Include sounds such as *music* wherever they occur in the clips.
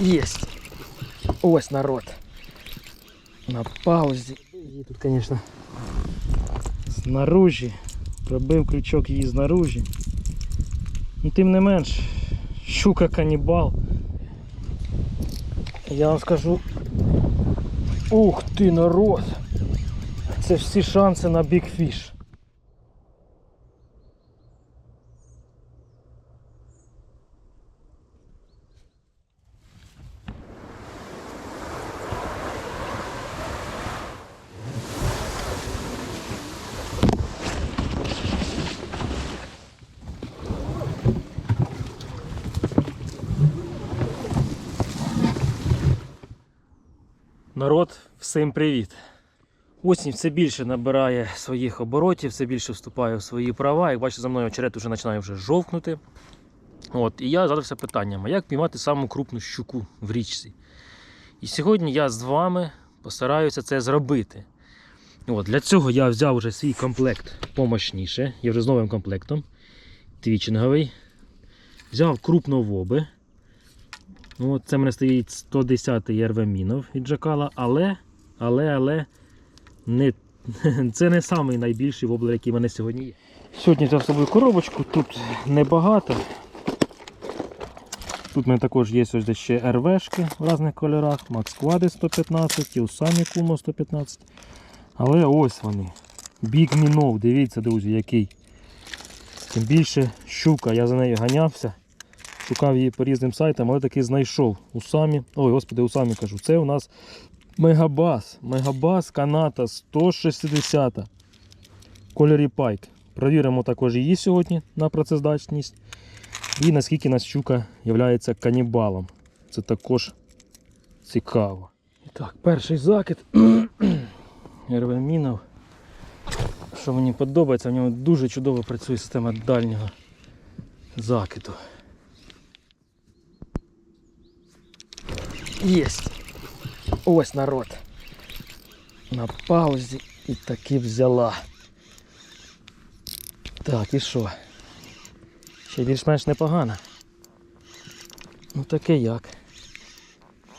Єсть. Ось народ. На паузі. Її тут, звісно, знаружі. Пробив крючок її знаружі. Ну, тим не менш, щука канібал. Я вам скажу. Ух ти, народ! Це всі шанси на бікфіш. Народ, всім привіт! Осінь все більше набирає своїх оборотів, все більше вступає в свої права. Як бачите, за мною очерет вже починає вже жовкнути. От, і я задався питанням, як піймати саму крупну щуку в річці? І сьогодні я з вами постараюся це зробити. От, для цього я взяв вже свій комплект помощніше. Я вже з новим комплектом. Твічинговий. Взяв крупновоби. Ну, це в мене стоїть 110 РВ Мінов від Джакала, але, але, але не, *laughs* це не самий найбільший воблер, який в мене сьогодні є. Сьогодні взяв з собою коробочку, тут небагато. Тут в мене також є ось ще РВшки в різних кольорах, Максквади 115 і Усамі Кумо 115. Але ось вони. Big Minnow, дивіться, друзі, який. Тим більше щука, я за нею ганявся. Шукав її по різним сайтам, але таки знайшов. Усамі. Ой, господи, усамі кажу. Це у нас Мегабас. Мегабас каната 160. В Кольорі пайк. Провіримо також її сьогодні на працездатність. І наскільки нас щука є канібалом. Це також цікаво. І так, перший закид. *clears throat* Ервемінов. Що мені подобається, в ньому дуже чудово працює система дальнього закиду. Єсть. Ось народ. На паузі і таки взяла. Так, і що? Ще більш-менш непогано. Ну таке як.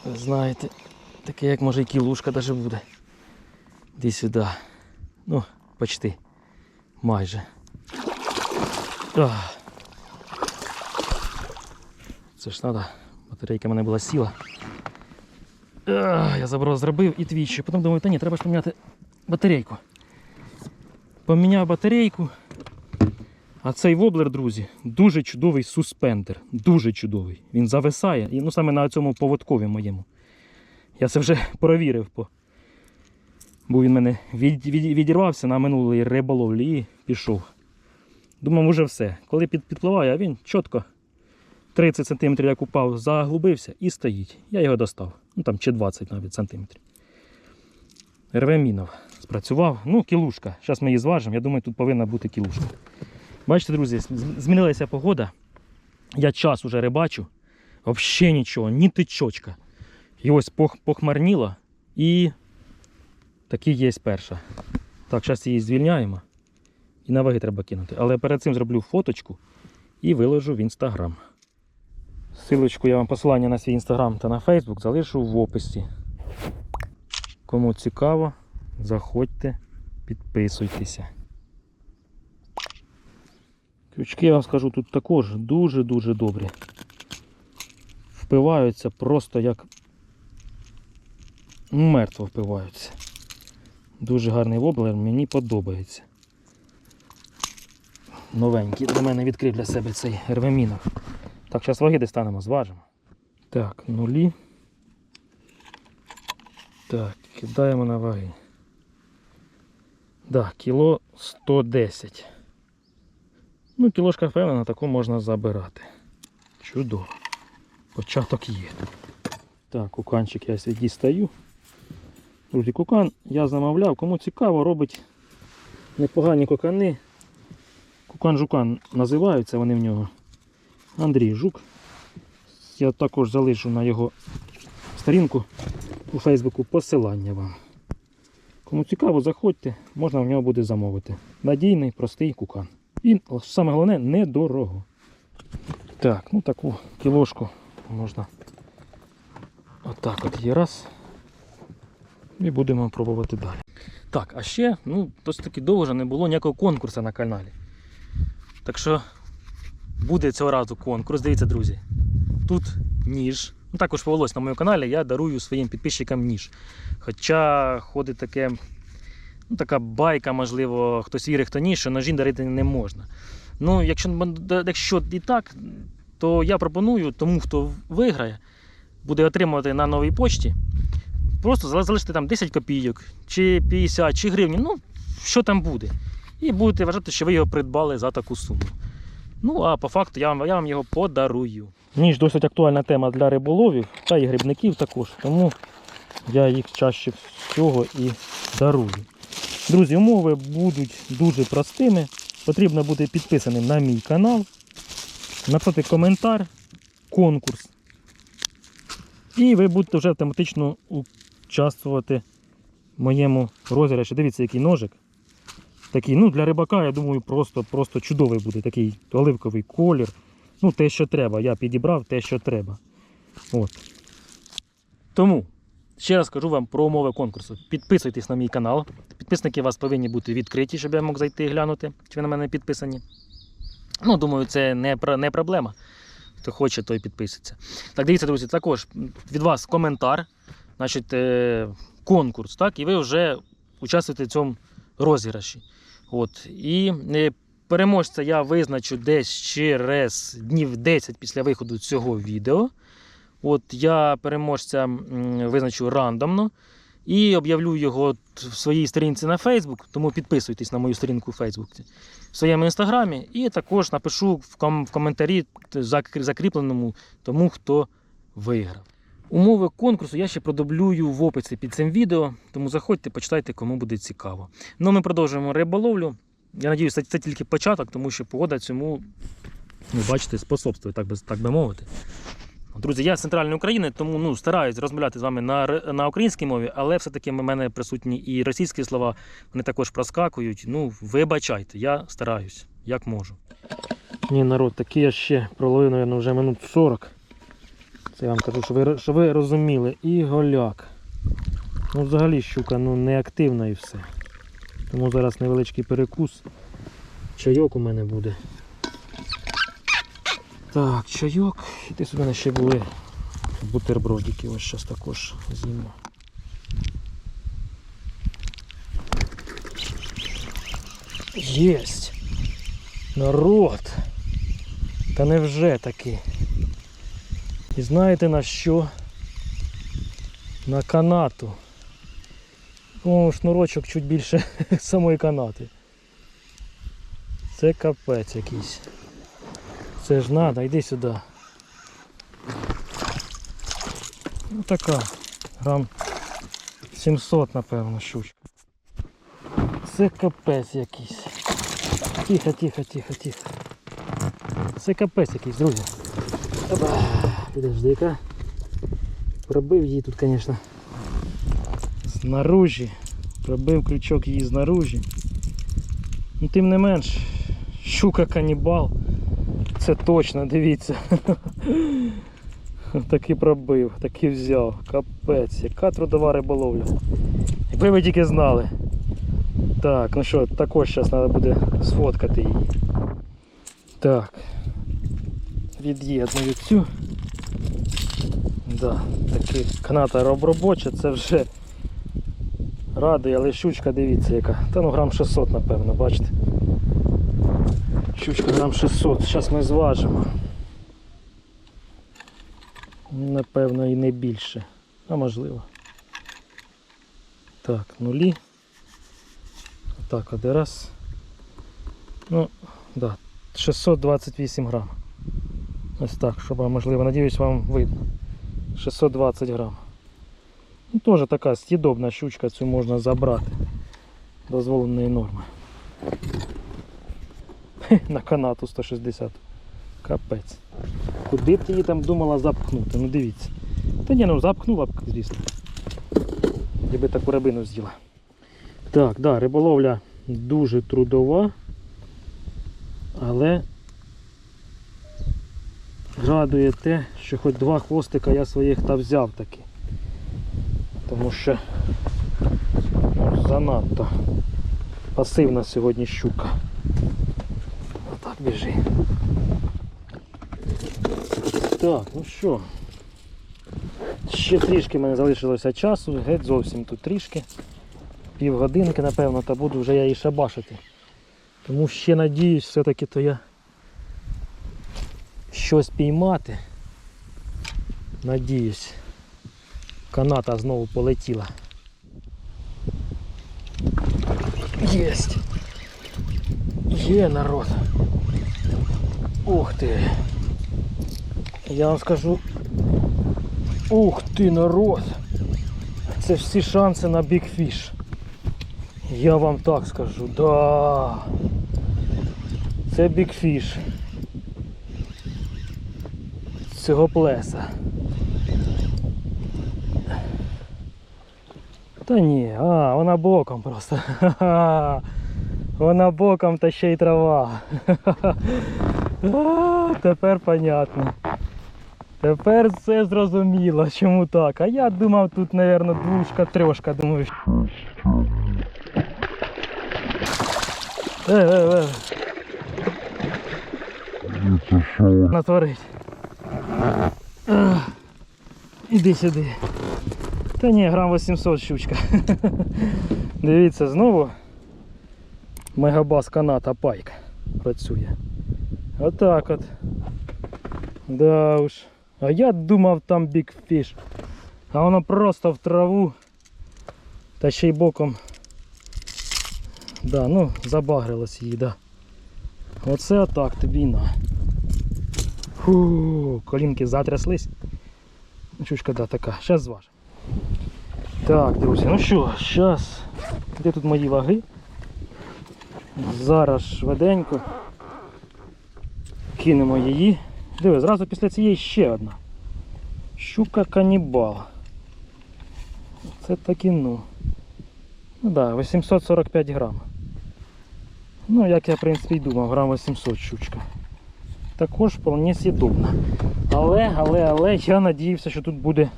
Ви знаєте, таке як може і кілушка даже буде. Іди сюди. Ну, почти. Майже. Ах. Це ж треба. Батарейка в мене була сіла. Я заброс зробив і двічі. Потім думаю, та ні, треба ж поміняти батарейку. Поміняв батарейку. А цей воблер, друзі, дуже чудовий суспендер. Дуже чудовий. Він зависає. Ну саме на цьому поводкові моєму. Я це вже перевірив. По... Бо він мене від, від, відірвався на минулий риболовлі і пішов. Думав, уже все. Коли під, підпливає, а він чітко 30 см як упав, заглубився і стоїть. Я його достав. Ну там чи 20 навіть сантиметрів. Рвемінов спрацював. Ну, кілушка. Зараз ми її зважимо. Я думаю, тут повинна бути кілушка. Бачите, друзі, змінилася погода. Я час уже рибачу. Взагалі нічого, ні тичочка. І ось пох- похмарніло і таки є перша. Так, зараз її звільняємо. І на ваги треба кинути. Але перед цим зроблю фоточку і виложу в інстаграм. Силочку я вам посилання на свій інстаграм та на фейсбук залишу в описі. Кому цікаво, заходьте, підписуйтеся. Крючки, я вам скажу, тут також дуже-дуже добрі. Впиваються просто як мертво впиваються. Дуже гарний воблер, мені подобається. Новенький. Для мене відкрив для себе цей ервемінов. Так, зараз ваги достанемо, зважимо. Так, нулі. Так, кидаємо на ваги. Так, кіло 110. Ну, кілошка впевнена, таку можна забирати. Чудово. Початок є. Так, куканчик я свій дістаю. Друзі, кукан я замовляв. Кому цікаво, робить непогані кукани. Кукан-жукан називаються вони в нього. Андрій Жук. Я також залишу на його сторінку у Фейсбуку посилання вам. Кому цікаво, заходьте, можна в нього буде замовити. Надійний, простий кукан. І саме головне недорого. Так, ну таку кілошку можна Отак от є раз. І будемо пробувати далі. Так, а ще, ну, досить таки довго не було ніякого конкурсу на каналі. Так що буде цього разу конкурс. Дивіться, друзі. Тут ніж. Ну, також повелось на моєму каналі, я дарую своїм підписчикам ніж. Хоча ходить таке, ну, така байка, можливо, хтось вірить, хто ні, що ножі дарити не можна. Ну, якщо, якщо і так, то я пропоную тому, хто виграє, буде отримувати на новій почті. Просто залишити там 10 копійок, чи 50, чи гривні, ну, що там буде. І будете вважати, що ви його придбали за таку суму. Ну, а по факту я вам, я вам його подарую. Ніж досить актуальна тема для риболовів та і грибників також, тому я їх чаще всього і дарую. Друзі, умови будуть дуже простими. Потрібно бути підписаним на мій канал, написати коментар, конкурс. І ви будете вже автоматично участвувати в моєму розіграші. Дивіться, який ножик. Такий, ну, для рибака, я думаю, просто, просто чудовий буде. Такий оливковий колір. Ну, те, що треба. Я підібрав те, що треба. От. Тому ще раз кажу вам про умови конкурсу. Підписуйтесь на мій канал. Підписники у вас повинні бути відкриті, щоб я мог зайти і глянути, чи ви на мене підписані. Ну, думаю, це не, не проблема. Хто хоче, той підписується. Так, дивіться, друзі, також від вас коментар, значить, е, конкурс, так, і ви вже участвуєте в цьому розіграші. От. І е, переможця я визначу десь через днів 10 після виходу цього відео. От я переможця визначу рандомно і об'явлю його в своїй сторінці на Facebook, тому підписуйтесь на мою сторінку в Facebook, в своєму інстаграмі, і також напишу в, ком- в коментарі закріпленому тому, хто виграв. Умови конкурсу я ще продублюю в описі під цим відео, тому заходьте, почитайте, кому буде цікаво. Ну, ми продовжуємо риболовлю. Я надіюся, це, тільки початок, тому що погода цьому, ви бачите, способствує, так би, так би мовити. Друзі, я з центральної України, тому ну, стараюсь розмовляти з вами на, на українській мові, але все-таки в мене присутні і російські слова, вони також проскакують. Ну, вибачайте, я стараюсь, як можу. Ні, народ, такі я ще проловив, мабуть, вже минут 40. Це я вам кажу, що ви, що ви розуміли. І голяк. Ну, взагалі щука ну, неактивна і все. Тому зараз невеличкий перекус. Чайок у мене буде. Так, чайок. І десь у мене ще були бутербродики. Ось зараз також з'їмо. Єсть! Народ! Та невже таки? І знаєте на що? На канату. О, шнурочок чуть більше *laughs* самої канати. Це капець якийсь. Це ж надо, йди сюди. Ну така. Грам 700, напевно, щучка. Це капець якийсь. Тихо, тихо, тихо, тихо. Це капець якийсь, друзі. Підожди-ка. Пробив її тут, звісно. Знаружі. Пробив крючок її знаружі. Ну, тим не менш, щука канібал. Це точно, дивіться. *laughs* Таки пробив, таки взяв. Капець, яка трудова риболовля. Якби ви тільки знали. Так, ну що, також зараз треба буде сфоткати її. Так. Від'єдную цю. Да, таки каната робоча, це вже радує, але щучка дивіться яка. Та ну грам 600 напевно, бачите. Щучка грам 600, зараз ми зважимо. Напевно і не більше, а можливо. Так, нулі. Так, один раз. Ну, да, 628 грам. Ось так, щоб можливо, надіюсь, вам видно. 620 грам. Ну, теж така стідобна щучка, цю можна забрати. Дозволеної норми. *laughs* На канату 160. Капець. Куди ти її там думала запхнути? Ну дивіться. Та ні, ну запхнула б, звісно. Якби таку рибину з'їла. Так, да, риболовля дуже трудова, але радує те, що хоч два хвостика я своїх та взяв таки. тому що занадто пасивна сьогодні щука. Отак біжи. Так, ну що. Ще трішки в мене залишилося часу, геть зовсім тут трішки. Півгодинки, напевно, та буду вже я її шабашити. Тому ще надіюсь, все-таки то я щось піймати. Надіюсь. Каната знову полетіла. Єсть! Є народ. Ух ти! Я вам скажу. Ух ти, народ! Це всі шанси на бікфіш. Я вам так скажу, да. Це бікфіш. Цього плеса. Та ні, а, вона боком просто. *laughs* Вона боком та ще й трава. *laughs* А, тепер понятно. Тепер все зрозуміло, чому так. А я думав тут, мабуть, двушка, трьошка, думаю. що- Е, е, е. Натворить. Іди сюди. Та ні, грам 800 щучка. *laughs* Дивіться, знову мегабас каната пайк працює. Отак от. Да уж. А я думав там бікфіш. А воно просто в траву. Та ще й боком. Да, ну, забагрилось її, да. Оце отак тобі на. Фу, колінки затряслись. Щучка, да, така. Зараз зважимо. Так, друзі, ну що, зараз. Де тут мої ваги? Зараз швиденько кинемо її. Диви, зразу після цієї ще одна. Щука канібал. Це таки ну. Ну да, 845 грам. Ну, як я в принципі й думав, грам 800 щучка. Також вполне сідобна. Але, але, але я надіявся, що тут буде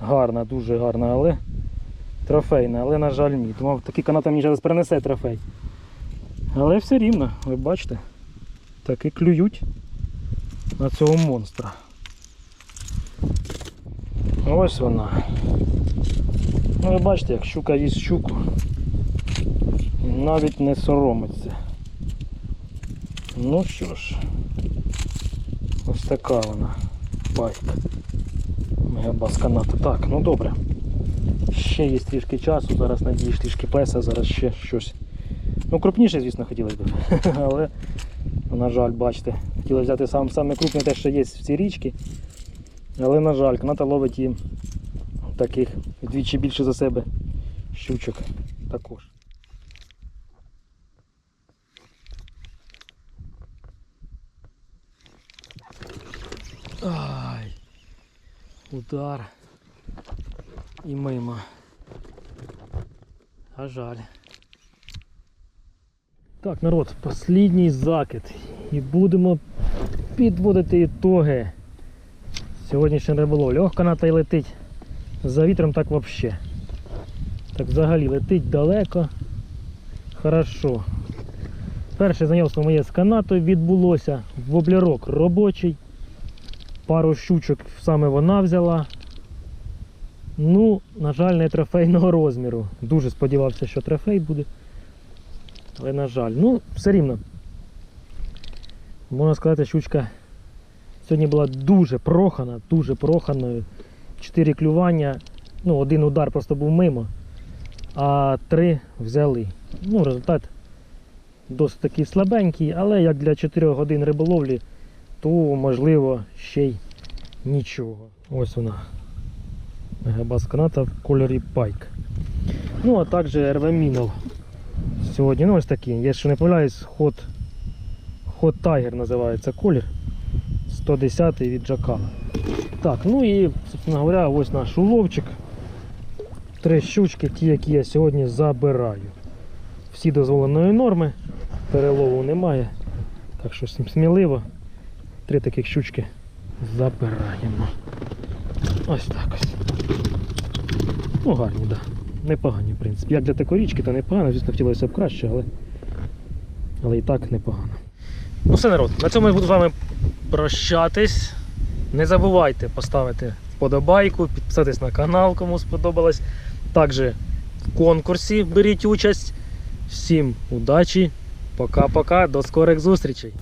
гарна, дуже гарна, але трофейна, але на жаль ні. Думав, такий канат мені зараз принесе трофей. Але все рівно, ви бачите, таки клюють на цього монстра. Ось вона. Ну ви бачите, як щука їсть щуку. Навіть не соромиться. Ну що ж, ось така вона байка. Мегабас канату. Так, ну добре. Ще є трішки часу, зараз надіюсь трішки плеса, зараз ще щось. Ну крупніше, звісно, хотілося б. *laughs* Але, на жаль, бачите, хотіли взяти сам, саме крупне те, що є в цій річці. Але, на жаль, каната ловить і таких вдвічі більше за себе щучок також. Удар і мимо. А жаль. Так, народ, послідній закид. І будемо підводити ітоги. Сьогоднішня риболовля. Ох, каната й летить. За вітром так взагалі. Так взагалі летить далеко. Хорошо. Перше знайомство моє з канатою відбулося. Воблерок робочий. Пару щучок саме вона взяла. Ну, на жаль, не трофейного розміру. Дуже сподівався, що трофей буде. Але на жаль, ну, все рівно. Можна сказати, щучка сьогодні була дуже прохана, дуже проханою. Чотири клювання, ну, один удар просто був мимо, а три взяли. Ну, результат досить такий слабенький, але як для 4 годин риболовлі, то можливо ще й нічого. Ось вона. Мегабас каната в кольорі пайк. Ну, а також рвемінов. Сьогодні, ну ось такий, я ще не помиляюсь, ход, ход Tiger називається колір. 110 від Джакала. Так, ну і, собственно говоря, ось наш уловчик. Три щучки, ті, які я сьогодні забираю. Всі дозволеної норми, перелову немає. Так що сміливо. Три таких щучки забираємо. Ось так ось. Ну, гарні, так. Да. Непогані, в принципі. Як для такої річки, то непогано, звісно, хотілося б краще, але, але і так непогано. Ну все, народ, на цьому я буду з вами прощатись. Не забувайте поставити вподобайку, підписатись на канал, кому сподобалось. Також в конкурсі беріть участь. Всім удачі, пока-пока, до скорих зустрічей!